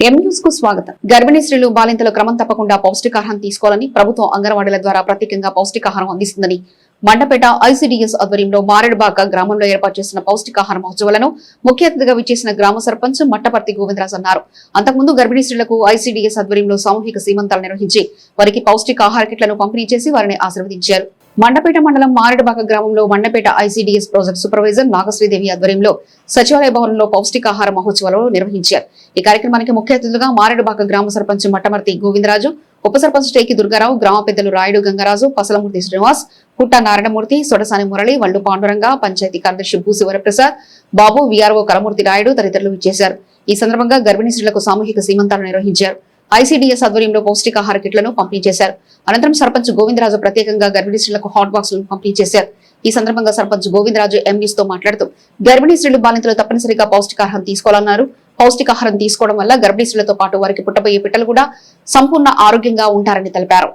కు స్వాగతం. గర్భిణీ స్త్రీలు బాలింతలు క్రమం తప్పకుండా పౌష్టికాహారం తీసుకోవాలని ప్రభుత్వం అంగన్వాడీల ద్వారా ప్రత్యేకంగా పౌష్టికాహారం అందిస్తుందని మండపేట ఐసీడీఎస్ ఆధ్వర్యంలో మారేడుబాక గ్రామంలో ఏర్పాటు చేసిన పౌష్టికాహార మహోత్సవాలను ముఖ్య అతిథిగా విచ్చేసిన గ్రామ సర్పంచ్ మట్టపర్తి గోవిందరాజ్ అన్నారు. అంతకుముందు గర్భిణీ స్త్రీలకు ఐసీడీఎస్ ఆధ్వర్యంలో సామూహిక సీమంతాలు నిర్వహించి వారికి పౌష్టికాహార కిట్లను పంపిణీ చేసి వారిని ఆశీర్వదించారు. మండపేట మండలం మారేడుబాక గ్రామంలో Mandapeta ICDS project supervisor Nagasridevi ఆధ్వర్యంలో సచివాలయ భవనంలో పౌష్టికాహార మహోత్సవాలు నిర్వహించారు. ఈ కార్యక్రమానికి ముఖ్య అతిథులుగా మారేడుబాక గ్రామ సర్పంచ్ మట్టమర్తి గోవిందరాజు ఉప సర్పంచ్ టేకి దుర్గారావు గ్రామ పెద్దలు రాయుడు గంగరాజు పసలమూర్తి శ్రీనివాస్ పుట్ట నారాయణమూర్తి సొడసాని మురళి వల్లు పాండురంగ పంచాయతీ కార్యదర్శి భూసి వరప్రసాద్ బాబు వీఆర్ఓ కలమూర్తి రాయుడు తదితరులు చేశారు ఈ సందర్భంగా గర్భిణీ స్త్రీలకు సామూహిక సీమంతాలు నిర్వహించారు. ఐసీడీఎస్ ఆధ్వర్యంలో పౌష్టికాహార కిట్లను పంపిణీ చేశారు. అనంతరం సర్పంచ్ గోవిందరాజు ప్రత్యేకంగా గర్భిణీ స్త్రీలకు హాట్ బాక్సులను పంపిణీ చేశారు. ఈ సందర్భంగా సర్పంచ్ గోవిందరాజు ఎంఈస్తో మాట్లాడుతూ గర్భిణీ స్త్రీలు బాలింతలు తప్పనిసరిగా పౌష్టికాహారం తీసుకోవాలన్నారు. పౌష్టికాహారం తీసుకోవడం వల్ల గర్భిణీ స్త్రీలతో పాటు వారికి పుట్టబోయే పిట్టలు కూడా సంపూర్ణ ఆరోగ్యంగా ఉంటారని తెలిపారు.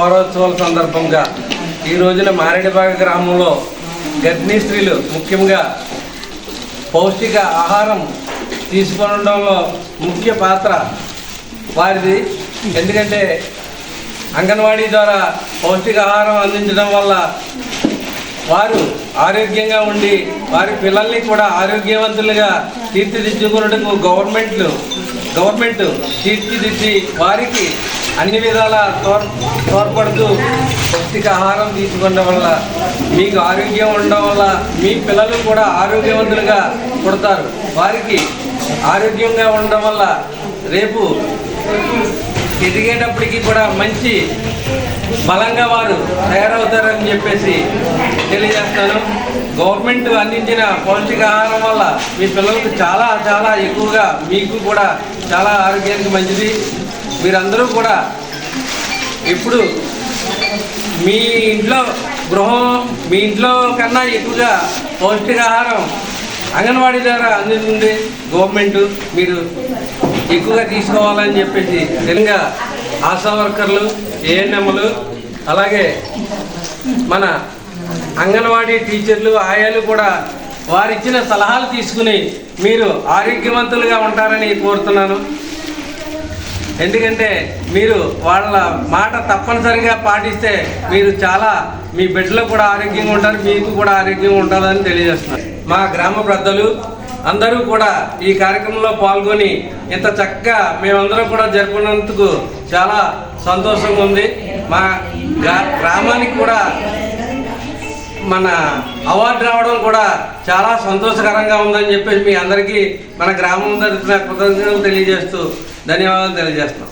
వారోత్సవాల సందర్భంగా ఈ రోజున మారేడుబాగ గ్రామంలో గర్భిణీ స్త్రీలు ముఖ్యంగా పౌష్టిక ఆహారం తీసుకోవడంలో ముఖ్య పాత్ర వారిది. ఎందుకంటే అంగన్వాడీ ద్వారా పౌష్టికాహారం అందించడం వల్ల వారు ఆరోగ్యంగా ఉండి వారి పిల్లల్ని కూడా ఆరోగ్యవంతులుగా తీర్చిదిద్దుకున్నట్టుకు గవర్నమెంట్లు గవర్నమెంట్ తీర్చిదిద్ది వారికి అన్ని విధాల తోర్ తోడ్పడుతూ పౌష్టికాహారం తీసుకోవడం వల్ల మీకు ఆరోగ్యం ఉండడం వల్ల మీ పిల్లలు కూడా ఆరోగ్యవంతులుగా పుడతారు. వారికి ఆరోగ్యంగా ఉండడం వల్ల రేపు ఎదిగేటప్పటికి కూడా మంచి బలంగా వారు తయారవుతారని చెప్పేసి తెలియజేస్తాను. గవర్నమెంట్ అందించిన పౌష్టికాహారం వల్ల మీ పిల్లలకు చాలా చాలా ఎక్కువగా మీకు కూడా చాలా ఆరోగ్యానికి మంచిది. మీరందరూ కూడా ఇప్పుడు మీ ఇంట్లో గృహం మీ ఇంట్లో కన్నా ఎక్కువగా పౌష్టికాహారం అంగన్వాడీ ద్వారా అందుతుంది గవర్నమెంట్ మీరు ఎక్కువగా తీసుకోవాలని చెప్పేసి తెలుగా ఆశా వర్కర్లు ఏఎన్ఎంలు అలాగే మన అంగన్వాడీ టీచర్లు ఆయాలు కూడా వారిచ్చిన సలహాలు తీసుకుని మీరు ఆరోగ్యవంతులుగా ఉంటారని కోరుతున్నాను. ఎందుకంటే మీరు వాళ్ళ మాట తప్పనిసరిగా పాటిస్తే మీరు చాలా మీ బిడ్డలు కూడా ఆరోగ్యంగా ఉంటారు మీకు కూడా ఆరోగ్యంగా ఉంటుందని తెలియజేస్తున్నారు. మా గ్రామ పెద్దలు అందరూ కూడా ఈ కార్యక్రమంలో పాల్గొని ఇంత చక్కగా మేమందరం కూడా జరుపుకున్నందుకు చాలా సంతోషంగా ఉంది. మా గ్రా- గ్రామానికి కూడా మన అవార్డు రావడం కూడా చాలా సంతోషకరంగా ఉందని చెప్పేసి మీ అందరికీ మన గ్రామం తరఫున కృతజ్ఞతలు తెలియజేస్తూ ధన్యవాదాలు తెలియజేస్తున్నాం.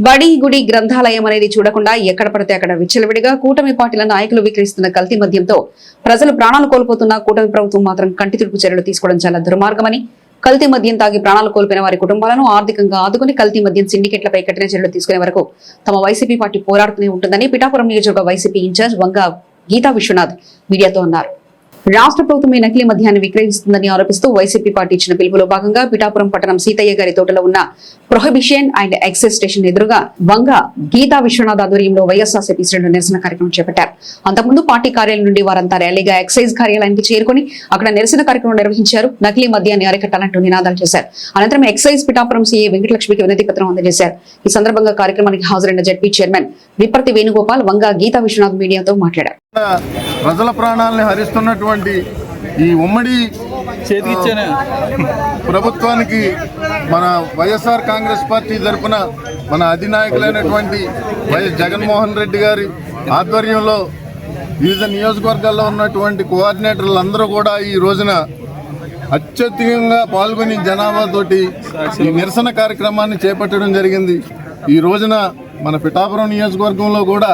బడి గుడి గ్రంథాలయం అనేది చూడకుండా ఎక్కడ పడితే అక్కడ విచ్చలవిడిగా కూటమి పార్టీల నాయకులు విక్రయిస్తున్న కల్తీ మద్యంతో ప్రజలు ప్రాణాలు కోల్పోతున్న కూటమి ప్రభుత్వం మాత్రం కంటితుడుపు చర్యలు తీసుకోవడం చాలా దుర్మార్గమని కల్తీ మద్యం తాగి ప్రాణాలు కోల్పోయిన వారి కుటుంబాలను ఆర్థికంగా ఆదుకుని కల్తీ మద్యం సిండికేట్లపై కఠిన చర్యలు తీసుకునే వరకు తమ వైసీపీ పార్టీ పోరాడుతూనే ఉంటుందని పిఠాపురం నియోజకవర్గ వైసీపీ ఇన్ఛార్జ్ వంగ గీతా విశ్వనాథ్ మీడియాతో అన్నారు. రాష్ట్ర ప్రభుత్వం ఈ నకిలీ మద్యాన్ని విక్రయిస్తుందని ఆరోపిస్తూ వైసీపీ పార్టీ ఇచ్చిన పిలుపులో భాగంగా పిఠాపురం పట్టణం సీతయ్య గారి తోటలో ఉన్న ప్రొహిబిషన్ అండ్ ఎక్సైజ్ స్టేషన్ ఎదురుగా వంగ గీతా విశ్వనాథ్ ఆధ్వర్యంలో వైఎస్ఆర్సీపీ శ్రేణులు నిరసన కార్యక్రమం చేపట్టారు. అంతకుముందు పార్టీ కార్యాలయం నుండి వారంతా ర్యాలీగా ఎక్సైజ్ కార్యాలయానికి చేరుకుని అక్కడ నిరసన కార్యక్రమం నిర్వహించారు. నకిలీ మద్యాన్ని అరికట్టాలంటూ నినాదాలు చేశారు. అనంతరం ఎక్సైజ్ పిఠాపురం సీఏ వెంకటలక్ష్మికి వినతి పత్రం అందజేశారు. ఈ సందర్భంగా కార్యక్రమానికి హాజరైన జడ్పీ చైర్మన్ విపర్తి వేణుగోపాల్ వంగ గీతా విశ్వనాథ్ మీడియాతో మాట్లాడారు. ప్రజల ప్రాణాలని హరిస్తున్నటువంటి ఈ ఉమ్మడి ప్రభుత్వానికి మన వైఎస్ఆర్ కాంగ్రెస్ పార్టీ తరఫున మన అధినాయకులైనటువంటి వైఎస్ జగన్మోహన్ రెడ్డి గారి ఆధ్వర్యంలో వివిధ నియోజకవర్గాల్లో ఉన్నటువంటి కోఆర్డినేటర్లు అందరూ కూడా ఈ రోజున అత్యధికంగా పాల్గొని జనాభాతోటి ఈ నిరసన కార్యక్రమాన్ని చేపట్టడం జరిగింది. ఈ రోజున మన పిఠాపురం నియోజకవర్గంలో కూడా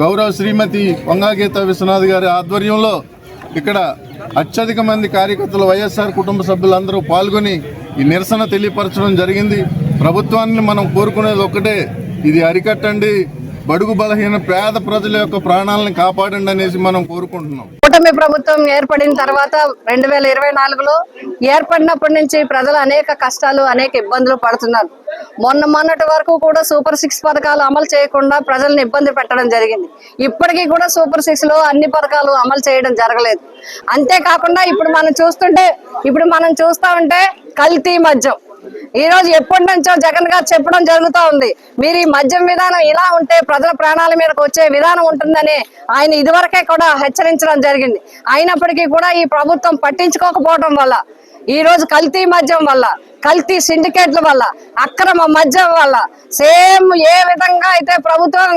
గౌరవ శ్రీమతి వంగాగీత విశ్వనాథ్ గారి ఆధ్వర్యంలో ఇక్కడ అత్యధిక మంది కార్యకర్తలు వైఎస్ఆర్ కుటుంబ సభ్యులందరూ పాల్గొని ఈ నిరసన తెలియపరచడం జరిగింది. ప్రభుత్వాన్ని మనం కోరుకునేది ఒక్కటే ఇది అరికట్టండి బడుగు బలహీన పేద ప్రజల యొక్క ప్రాణాలను కాపాడండి అనేసి మనం కోరుకుంటున్నాం. కూటమి ప్రభుత్వం ఏర్పడిన తర్వాత రెండు వేల ఇరవై నాలుగులో ఏర్పడినప్పటి నుంచి ప్రజలు అనేక కష్టాలు అనేక ఇబ్బందులు పడుతున్నారు. మొన్న మొన్నటి వరకు కూడా సూపర్ సిక్స్ పథకాలు అమలు చేయకుండా ప్రజల్ని ఇబ్బంది పెట్టడం జరిగింది. ఇప్పటికీ కూడా సూపర్ సిక్స్లో అన్ని పథకాలు అమలు చేయడం జరగలేదు. అంతేకాకుండా ఇప్పుడు మనం చూస్తుంటే ఇప్పుడు మనం చూస్తా ఉంటే కల్తీ మద్యం. ఈ రోజు ఎప్పటి నుంచో జగన్ గారు చెప్పడం జరుగుతూ ఉంది. మీరు ఈ మద్యం విధానం ఇలా ఉంటే ప్రజల ప్రాణాల మీదకి వచ్చే విధానం ఉంటుందని ఆయన ఇదివరకే కూడా హెచ్చరించడం జరిగింది. అయినప్పటికీ కూడా ఈ ప్రభుత్వం పట్టించుకోకపోవడం వల్ల ఈ రోజు కల్తీ మద్యం వల్ల కల్తీ సిండికేట్ల వల్ల అక్రమ మద్యం వల్ల సేమ్ ఏ విధంగా అయితే ప్రభుత్వం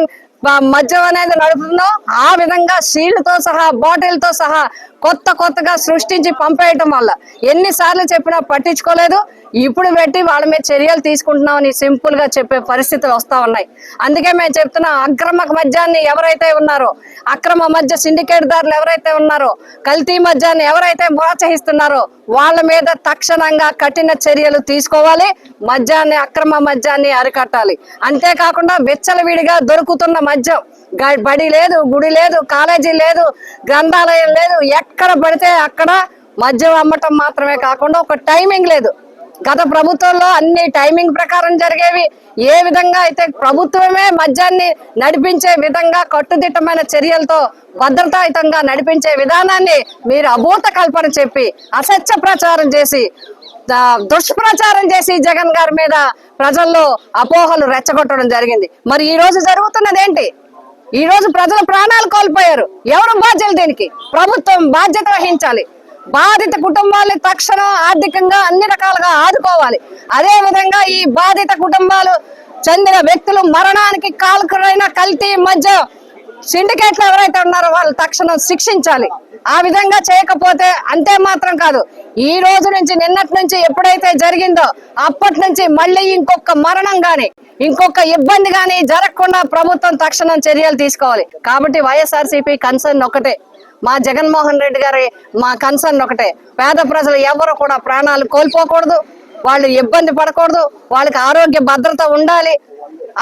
మద్యం అనేది నడుపుతుందో ఆ విధంగా సీలుతో సహా బాటిల్తో సహా కొత్త కొత్తగా సృష్టించి పంపేయటం వల్ల ఎన్నిసార్లు చెప్పినా పట్టించుకోలేదు. ఇప్పుడు పెట్టి వాళ్ళ మీద చర్యలు తీసుకుంటున్నామని సింపుల్గా చెప్పే పరిస్థితులు వస్తా ఉన్నాయి. అందుకే మేము చెప్తున్నా అక్రమ మద్యాన్ని ఎవరైతే ఉన్నారో అక్రమ మధ్య సిండికేట్ దారులు ఎవరైతే ఉన్నారో కల్తీ మద్యాన్ని ఎవరైతే ప్రోత్సహిస్తున్నారో వాళ్ళ మీద తక్షణంగా కఠిన చర్యలు తీసుకోవాలి. మద్యాన్ని అక్రమ మద్యాన్ని అరికట్టాలి. అంతేకాకుండా విచ్చలవిడిగా దొరుకుతున్న మద్యం బడి లేదు గుడి లేదు కాలేజీ లేదు గ్రంథాలయం లేదు ఎక్కడ పడితే అక్కడ మద్యం అమ్మటం మాత్రమే కాకుండా ఒక టైమింగ్ లేదు. గత ప్రభుత్వంలో అన్ని టైమింగ్ ప్రకారం జరిగేవి. ఏ విధంగా అయితే ప్రభుత్వమే మద్యాన్ని నడిపించే విధంగా కట్టుదిట్టమైన చర్యలతో భద్రతాయుతంగా నడిపించే విధానాన్ని మీరు అభూత కల్పన చెప్పి అసత్య ప్రచారం చేసి దుష్ప్రచారం చేసి జగన్ గారి మీద ప్రజల్లో అపోహలు రెచ్చగొట్టడం జరిగింది. మరి ఈ రోజు జరుగుతున్నది ఏంటి? ఈ రోజు ప్రజలు ప్రాణాలు కోల్పోయారు. ఎవరు బాధ్యులు దీనికి? ప్రభుత్వం బాధ్యత వహించాలి. బాధిత కుటుంబాలు తక్షణం ఆర్థికంగా అన్ని రకాలుగా ఆదుకోవాలి. అదే విధంగా ఈ బాధిత కుటుంబాలు చెందిన వ్యక్తులు మరణానికి కాల్కురైన కల్తీ మధ్య సిండికేట్లు ఎవరైతే ఉన్నారో వాళ్ళు తక్షణం శిక్షించాలి. ఆ విధంగా చేయకపోతే అంతే మాత్రం కాదు. ఈ రోజు నుంచి నిన్నటి నుంచి ఎప్పుడైతే జరిగిందో అప్పటి నుంచి మళ్ళీ ఇంకొక మరణం గాని ఇంకొక ఇబ్బంది గాని జరగకుండా ప్రభుత్వం తక్షణం చర్యలు తీసుకోవాలి. కాబట్టి వైఎస్ఆర్సీపీ కన్సర్న్ ఒకటే. మా జగన్మోహన్ రెడ్డి గారి మా కన్సర్న్ ఒకటే. పేద ప్రజలు ఎవరు కూడా ప్రాణాలు కోల్పోకూడదు వాళ్ళు ఇబ్బంది పడకూడదు వాళ్ళకి ఆరోగ్య భద్రత ఉండాలి.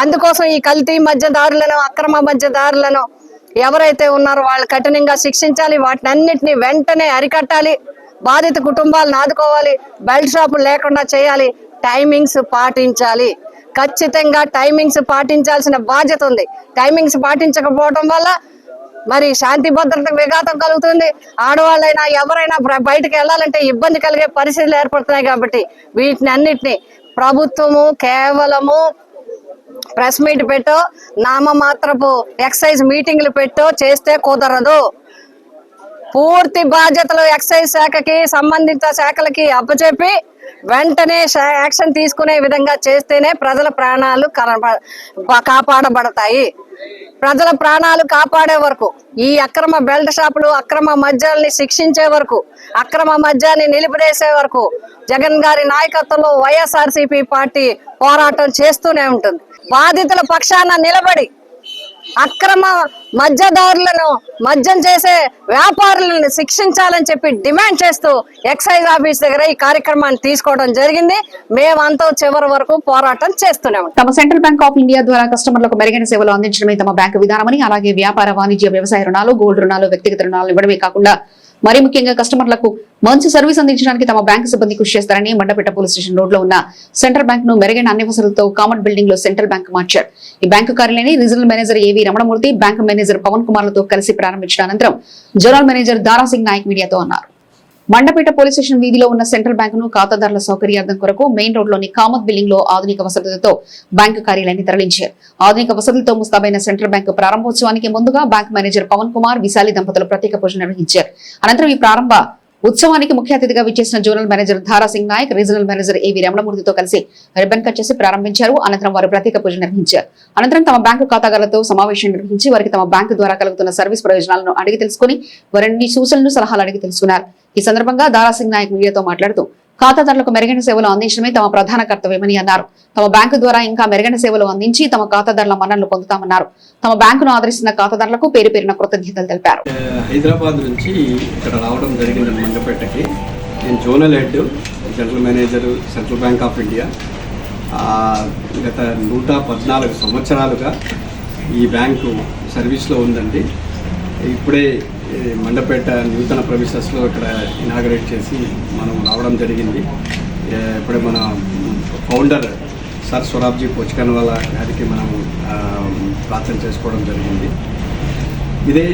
అందుకోసం ఈ కల్తీ మధ్యదారులను అక్రమ మధ్యదారులను ఎవరైతే ఉన్నారో వాళ్ళు కఠినంగా శిక్షించాలి వాటిని అన్నింటినీ వెంటనే అరికట్టాలి బాధిత కుటుంబాలను ఆదుకోవాలి బెల్ట్ షాపులు లేకుండా చేయాలి టైమింగ్స్ పాటించాలి. ఖచ్చితంగా టైమింగ్స్ పాటించాల్సిన బాధ్యత ఉంది. టైమింగ్స్ పాటించకపోవడం వల్ల మరి శాంతి భద్రతకు విఘాతం కలుగుతుంది. ఆడవాళ్ళైనా ఎవరైనా బయటకు వెళ్ళాలంటే ఇబ్బంది కలిగే పరిస్థితులు ఏర్పడుతున్నాయి కాబట్టి వీటిని అన్నిటిని ప్రభుత్వము కేవలము ప్రెస్ మీట్ పెట్టో నామమాత్రపు ఎక్సైజ్ మీటింగ్లు పెట్టో చేస్తే కుదరదు. పూర్తి బాధ్యతలు ఎక్సైజ్ శాఖకి సంబంధిత శాఖలకి అప్పచెప్పి వెంటనే యాక్షన్ తీసుకునే విధంగా చేస్తేనే ప్రజల ప్రాణాలు కాపాడబడతాయి. ప్రజల ప్రాణాలు కాపాడే వరకు ఈ అక్రమ బెల్ట్ షాపులు అక్రమ మద్యాల్ని శిక్షించే వరకు అక్రమ మద్యాన్ని నిలిపివేసే వరకు జగన్ గారి నాయకత్వంలో వైఎస్ఆర్సీపీ పార్టీ పోరాటం చేస్తూనే ఉంటుంది. బాధితుల పక్షాన నిలబడి అక్రమ మద్యదారులను మద్యం చేసే వ్యాపారులను శిక్షించాలని చెప్పి డిమాండ్ చేస్తూ ఎక్సైజ్ ఆఫీస్ దగ్గర ఈ కార్యక్రమాన్ని తీసుకోవడం జరిగింది. మేమంతా చివరి వరకు పోరాటం చేస్తున్నాం తమ సెంట్రల్ బ్యాంక్ ఆఫ్ ఇండియా ద్వారా కస్టమర్లకు మెరుగైన సేవలు అందించడమే తమ బ్యాంకు విధానమని అలాగే వ్యాపార వాణిజ్య వ్యవసాయ రుణాలు గోల్డ్ రుణాలు వ్యక్తిగత రుణాలు ఇవ్వడమే కాకుండా మరి ముఖ్యంగా కస్టమర్లకు మంచి సర్వీస్ అందించడానికి తమ బ్యాంకు సిబ్బంది కృషి చేస్తారని మండపేట పోలీస్ స్టేషన్ రోడ్లో ఉన్న సెంట్రల్ బ్యాంక్ను మెరుగైన అన్ని వసతులతో కామన్ బిల్డింగ్లో సెంట్రల్ బ్యాంక్ మార్చారు. ఈ బ్యాంకు కార్యాలయాన్ని regional manager AV Ramanamurthy bank manager Pavan కుమార్లతో కలిసి ప్రారంభించిన అనంతరం జనరల్ మేనేజర్ దారాసింగ్ నాయక్ మీడియాతో అన్నారు. మండపేట పోలీస్ స్టేషన్ వీధిలో ఉన్న సెంట్రల్ బ్యాంకును ఖాతాదారుల సౌకర్యార్థం కొరకు మెయిన్ రోడ్లోని కామత్ బిల్డింగ్లో ఆధునిక వసతులతో బ్యాంకు కార్యాలయాన్ని తరలించారు. ఆధునిక వసతులతో ముస్తాబైన సెంట్రల్ బ్యాంకు ప్రారంభోత్సవానికి ముందుగా బ్యాంకు మేనేజర్ పవన్ కుమార్ విశాలి దంపతులు ప్రత్యేక పూజ నిర్వహించారు. అనంతరం ఈ ప్రారంభ ఉత్సవానికి ముఖ్య అతిథిగా విచ్చేసిన zonal manager Dharasingh Nayak regional manager AV రమణమూర్తితో కలిసి రిబ్బన్ కట్ చేసి ప్రారంభించారు. అనంతరం వారు ప్రత్యేక పూజ నిర్వహించారు. అనంతరం తమ బ్యాంకు ఖాతాదారులతో సమావేశం నిర్వహించి వారికి తమ బ్యాంకు ద్వారా కలుగుతున్న సర్వీస్ ప్రయోజనాలను అడిగి తెలుసుకుని వారిని సూచనలు సలహాలు అడిగి తెలుసుకున్నారు. ఈ సందర్భంగా దారాసింగ్ నాయక్ మీడియాతో మాట్లాడుతూ ఖాతాదారులకు మెరుగైన సేవలు అందించడమే తమ ప్రధాన కర్తవ్యమని అన్నారు. తమ బ్యాంకు ద్వారా ఇంకా మెరుగైన సేవలు అందించి తమ ఖాతాదారుల మన్ననలు పొందుతామన్నారు. తమ బ్యాంకును ఆదరిస్తున్న ఖాతాదారులకు పేరు పేరున కృతజ్ఞతలు తెలిపారు. హైదరాబాద్ నుంచి ఇక్కడ రావడం జరిగింది మండపేటకి. నేను zonal head general manager central bank of India. గత నూట పద్నాలుగు సంవత్సరాలుగా ఈ బ్యాంకు సర్వీస్లో ఉందండి. ఇప్పుడే మండపేట నూతన ప్రవేశస్లో ఇక్కడ ఇనాగరేట్ చేసి మనం రావడం జరిగింది. ఇప్పుడే మన ఫౌండర్ సార్ స్వరాబ్జీ పోచ్కన్ వాళ్ళ గారికి మనం ప్రార్థన చేసుకోవడం జరిగింది. ఇదే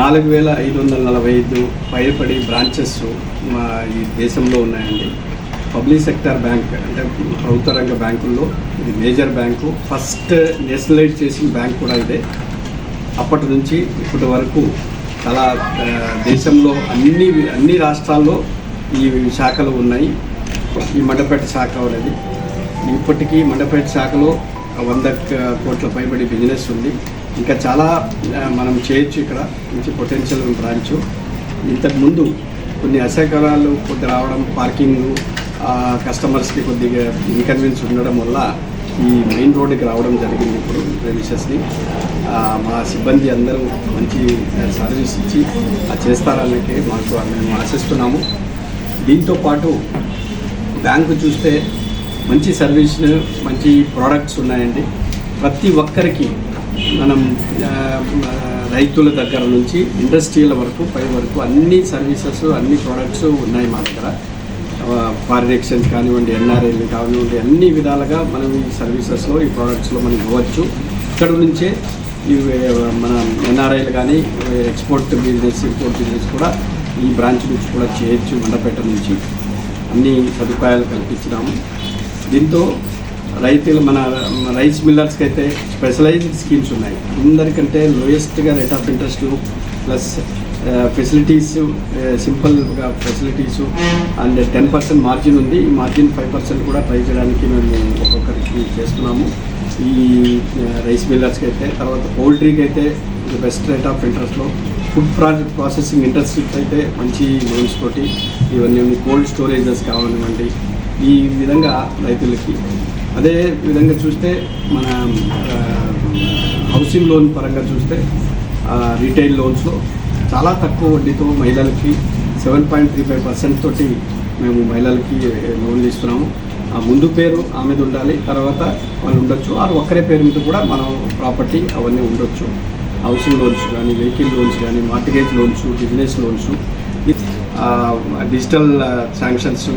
నాలుగు వేల ఐదు వందల నలభై ఐదు పైపడి బ్రాంచెస్ మా ఈ దేశంలో ఉన్నాయండి. పబ్లిక్ సెక్టర్ బ్యాంక్ అంటే ప్రభుత్వ రంగ బ్యాంకుల్లో ఇది మేజర్ బ్యాంకు ఫస్ట్ నేషనలైజ్ చేసిన బ్యాంక్ కూడా ఇదే. అప్పటి నుంచి ఇప్పటి వరకు చాలా దేశంలో అన్ని అన్ని రాష్ట్రాల్లో ఈ శాఖలు ఉన్నాయి. ఈ మండపేట శాఖ అనేది. ఇప్పటికీ మండపేట శాఖలో వంద కోట్ల పైబడి బిజినెస్ ఉంది. ఇంకా చాలా మనం చేయొచ్చు ఇక్కడ. మంచి పొటెన్షియల్ బ్రాంచ్. ఇంతకుముందు కొన్ని అసౌకర్యాలు కొద్ది రావడం పార్కింగ్ కస్టమర్స్కి కొద్దిగా ఇన్కన్వీనియన్స్ ఉండడం వల్ల ఈ మెయిన్ రోడ్డుకి రావడం జరిగింది ఇప్పుడు ప్రెమిసెస్ని మా సిబ్బంది అందరూ మంచి సర్వీస్ ఇచ్చి అది మాకు మేము ఆశిస్తున్నాము. దీంతో పాటు బ్యాంకు చూస్తే మంచి సర్వీస్ మంచి ప్రోడక్ట్స్ ఉన్నాయండి. ప్రతి ఒక్కరికి మనం రైతుల దగ్గర నుంచి ఇండస్ట్రీల వరకు పై వరకు అన్ని సర్వీసెస్ అన్ని ప్రోడక్ట్స్ ఉన్నాయి మా దగ్గర. ఫారిన్ ఎక్స్చేంజ్ కానివ్వండి ఎన్ఆర్ఐలు కానివ్వండి అన్ని విధాలుగా మనం ఈ సర్వీసెస్లో ఈ ప్రోడక్ట్స్లో మనం ఇవ్వచ్చు. ఇక్కడ నుంచే ఈ మన ఎన్ఆర్ఐలు కానీ ఎక్స్పోర్ట్ బిజినెస్ ఇంపోర్ట్ బిజినెస్ కూడా ఈ బ్రాంచ్ నుంచి కూడా చేయొచ్చు మండపేట నుంచి. అన్ని సదుపాయాలు కల్పించినాము. దీంతో రైతులు మన మన రైస్ మిల్లర్స్కి అయితే స్పెషలైజ్డ్ స్కీమ్స్ ఉన్నాయి. అందరికంటే లోయెస్ట్గా rate of interest plus facilities సింపుల్గా facilities and ten percent margin ఉంది. ఈ మార్జిన్ ఫైవ్ పర్సెంట్ కూడా ట్రై చేయడానికి మేము ఒక్కొక్కరికి చేస్తున్నాము. ఈ రైస్ మిల్లర్స్కి అయితే తర్వాత పౌల్ట్రీకి అయితే బెస్ట్ రేట్ ఆఫ్ ఇంట్రెస్ట్లో ఫుడ్ ప్రాజెక్ట్ ప్రాసెసింగ్ ఇండస్ట్రీస్ అయితే మంచి లోన్స్ తోటి ఇవన్నీ కోల్డ్ స్టోరేజెస్ కానివ్వండి ఈ విధంగా రైతులకి. అదే విధంగా చూస్తే మన హౌసింగ్ లోన్ పరంగా చూస్తే రీటైల్ లోన్స్లో చాలా తక్కువ వడ్డీతో మహిళలకి seven point three five percent తోటి మేము మహిళలకి లోన్లు ఇస్తున్నాము ఆ ముందు పేరు ఆమెది ఉండాలి తర్వాత వాళ్ళు ఉండొచ్చు. ఆరు ఒక్కరే పేరు మీద కూడా మనం ప్రాపర్టీ అవన్నీ ఉండొచ్చు. హౌసింగ్ లోన్స్ కానీ వెహికల్ లోన్స్ కానీ mortgage loans business loans digital sanctions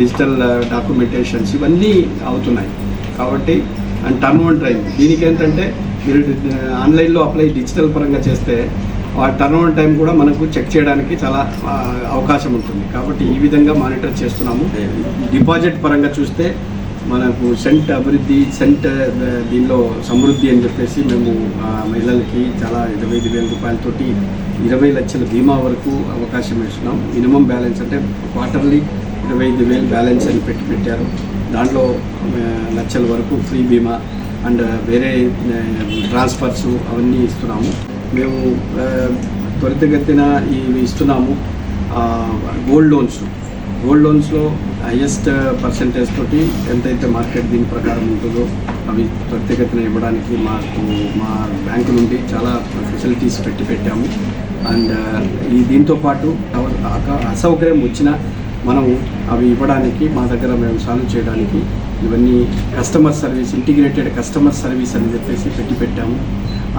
digital documentations ఇవన్నీ అవుతున్నాయి. కాబట్టి అండ్ టర్న్ ఓన్ టైం దీనికి ఏంటంటే మీరు ఆన్లైన్లో అప్లై డిజిటల్ పరంగా చేస్తే ఆ టర్న్ ఓన్ టైం కూడా మనకు చెక్ చేయడానికి చాలా అవకాశం ఉంటుంది. కాబట్టి ఈ విధంగా మానిటర్ చేస్తున్నాము. డిపాజిట్ పరంగా చూస్తే మనకు సెంట్ అభివృద్ధి సెంట్ దీనిలో సమృద్ధి అని చెప్పేసి మేము ఆ, మహిళలకి చాలా ఇరవై ఐదు వేల రూపాయలతోటి ఇరవై లక్షల బీమా వరకు అవకాశం ఇస్తున్నాం. మినిమం బ్యాలెన్స్ అంటే క్వార్టర్లీ ఇరవై ఐదు వేలు బ్యాలెన్స్ అని పెట్టి పెట్టారు. దాంట్లో లక్షల వరకు ఫ్రీ బీమా అండ్ వేరే ట్రాన్స్ఫర్స్ అవన్నీ ఇస్తున్నాము. మేము త్వరితగతిన ఇవి ఇస్తున్నాము. Gold loans. గోల్డ్ లోన్స్లో హయ్యెస్ట్ పర్సంటేజ్ తోటి ఎంతైతే మార్కెట్ దీని ప్రకారం ఉంటుందో అవి త్వరితగతిన ఇవ్వడానికి మాకు మా బ్యాంకు నుండి చాలా ఫెసిలిటీస్ పెట్టి పెట్టాము. అండ్ ఈ దీంతో పాటు అసౌకర్యం వచ్చినా మనం అవి ఇవ్వడానికి మా దగ్గర మేము సాల్వ్ చేయడానికి ఇవన్నీ customer service integrated customer service అని చెప్పేసి పెట్టి పెట్టాము.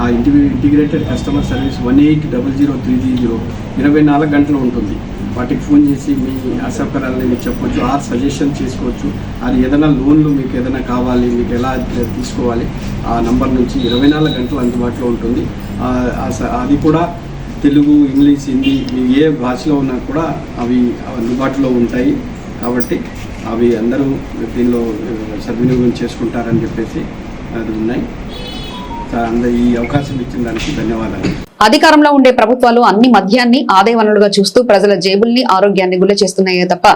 ఆ ఇంటి integrated customer service one eight double zero three zero ఇరవై నాలుగు గంటలు ఉంటుంది. వాటికి ఫోన్ చేసి మీ అసౌకర్యాలని మీకు చెప్పొచ్చు ఆర్ సజెషన్ చేసుకోవచ్చు. అది ఏదైనా లోన్లు మీకు ఏదైనా కావాలి మీకు ఎలా తీసుకోవాలి ఆ నంబర్ నుంచి ఇరవై నాలుగు గంటలు అందుబాటులో ఉంటుంది. అది కూడా తెలుగు ఇంగ్లీష్ హిందీ మీ ఏ భాషలో ఉన్నా కూడా అవి అందుబాటులో ఉంటాయి. కాబట్టి అవి అందరూ దీనిలో సద్వినియోగం చేసుకుంటారని చెప్పేసి అది ఉన్నాయి. ఈ అవకాశం ఇచ్చిన దానికి ధన్యవాదాలు. అధికారంలో ఉండే ప్రభుత్వాలు అన్ని మద్యాన్ని ఆదాయ వనరులుగా చూస్తూ ప్రజల జేబుల్ని ఆరోగ్యాన్ని గుల్ల చేస్తున్నాయే తప్ప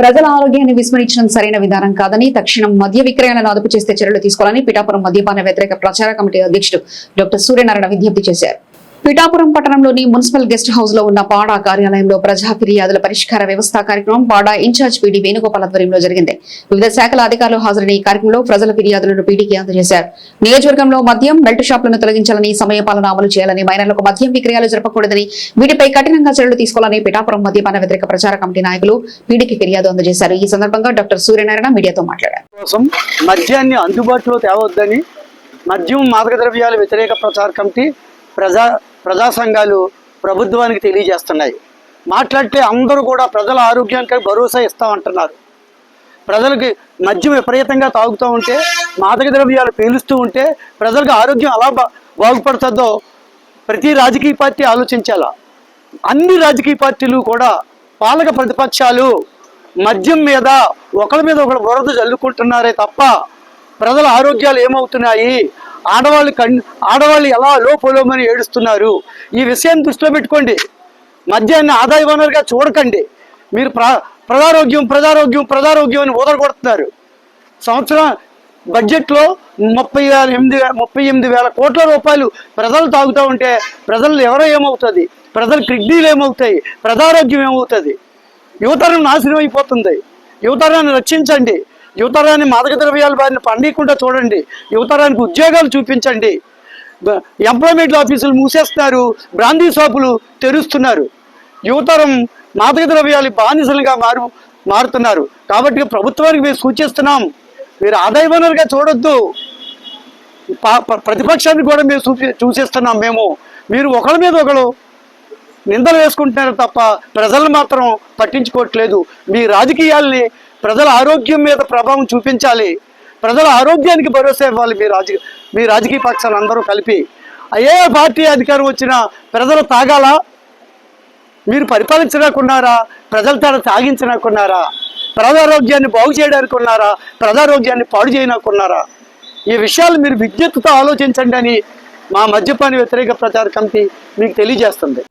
ప్రజల ఆరోగ్యాన్ని విస్మరించడం సరైన విధానం కాదని తక్షణం మద్య విక్రయాలను అదుపు చేస్తే చర్యలు తీసుకోవాలని పిఠాపురం మద్యపాన వ్యతిరేక ప్రచార కమిటీ అధ్యక్షుడు డాక్టర్ సూర్యనారాయణ విజ్ఞప్తి చేశారు. పిఠాపురం పట్టణంలోని మున్సిపల్ గెస్ట్ హౌస్లో ఉన్న పాడా కార్యాలయంలో ప్రజా ఫిర్యాదుల పరిష్కార వ్యవస్థ కార్యక్రమం పాడా ఇన్ఛార్జ్ పీడీ వేణుగోపాల్ ఆధ్వర్యంలో జరిగింది. వివిధ శాఖల అధికారులు హాజరైన ఈ కార్యక్రమంలో ప్రజల ఫిర్యాదులను పీడీకి అందజేశారు. నియోజకవర్గంలో మద్యం బెల్ట్ షాపులను తొలగించాలని సమయపాలన అమలు చేయాలని మైనర్లకు మద్యం విక్రయాలు జరపకూడదని వీటిపై కఠినంగా చర్యలు తీసుకోవాలని పిఠాపురం మద్యపాన వ్యతిరేక ప్రచార కమిటీ నాయకులు పీడీకి ఫిర్యాదు అందజేశారు. ఈ సందర్భంగా డాక్టర్ సూర్యనారాయణ మీడియాతో మాట్లాడారు. మద్యాన్ని అందుబాటులో తేవద్దని మద్యం మాదక ద్రవ్యాల వ్యతిరేక ప్రచార కమిటీ ప్రజా ప్రజా సంఘాలు ప్రభుత్వానికి తెలియజేస్తున్నాయి. మాట్లాడితే అందరూ కూడా ప్రజల ఆరోగ్యానికి భరోసా ఇస్తామంటున్నారు. ప్రజలకి మద్యం విపరీతంగా తాగుతూ ఉంటే మాదక ద్రవ్యాలు పీలుస్తూ ఉంటే ప్రజలకు ఆరోగ్యం ఎలా బాగుపడుతుందో ప్రతి రాజకీయ పార్టీ ఆలోచించాలా. అన్ని రాజకీయ పార్టీలు కూడా పాలక ప్రతిపక్షాలు మద్యం మీద ఒకరి మీద ఒకరు బురద చల్లుకుంటున్నారే తప్ప ప్రజల ఆరోగ్యాలు ఏమవుతున్నాయి? ఆడవాళ్ళు కన్ ఆడవాళ్ళు ఎలా లోపలోమని ఏడుస్తున్నారు? ఈ విషయాన్ని దృష్టిలో పెట్టుకోండి. మద్యాన్ని ఆదాయ వనరుగా చూడకండి. మీరు ప్ర ప్రజారోగ్యం ప్రజారోగ్యం ప్రజారోగ్యం అని ఊదరగొడుతున్నారు. సంవత్సరం బడ్జెట్లో ముప్పై వేల ఎనిమిది ముప్పై ఎనిమిది వేల కోట్ల రూపాయలు ప్రజలు తాగుతూ ఉంటే ప్రజలు ఎవరో ఏమవుతుంది? ప్రజల కిడ్నీలు ఏమవుతాయి? ప్రజారోగ్యం ఏమవుతుంది? యువతరం నాశనం అయిపోతుంది. యువతరాన్ని రక్షించండి. యువతరాన్ని మాదక ద్రవ్యాల బారిన పండియకుండా చూడండి. యువతరానికి ఉద్యోగాలు చూపించండి. ఎంప్లాయ్మెంట్ ఆఫీసులు మూసేస్తున్నారు. బ్రాందీ షాపులు తెరుస్తున్నారు. యువతరం మాదక ద్రవ్యాలు బానిసలుగా మారు మారుతున్నారు. కాబట్టి ప్రభుత్వానికి మేము సూచిస్తున్నాం. మీరు ఆదాయ వనరుగా చూడొద్దు. ప- ప్రతిపక్షాన్ని కూడా మేము చూపి చూసిస్తున్నాం మేము. మీరు ఒకరి మీద ఒకరు నిందలు వేసుకుంటున్నారు తప్ప ప్రజలను మాత్రం పట్టించుకోవట్లేదు. మీ రాజకీయాల్ని ప్రజల ఆరోగ్యం మీద ప్రభావం చూపించాలి. ప్రజల ఆరోగ్యానికి భరోసా ఇవ్వాలి మీ రాజ మీ రాజకీయ పక్షాలు అందరూ కలిపి. ఏ పార్టీ అధికారం వచ్చినా ప్రజలు తాగాల? మీరు పరిపాలించడాకున్నారా? ప్రజల తన తాగించడాకున్నారా? ప్రజారోగ్యాన్ని బాగు చేయడానికి ఉన్నారా ప్రజారోగ్యాన్ని పాడు చేయనాకున్నారా ఈ విషయాలు మీరు విజ్ఞతతో ఆలోచించండి అని మా మద్యపాన వ్యతిరేక ప్రచార కమిటీ మీకు తెలియజేస్తుంది.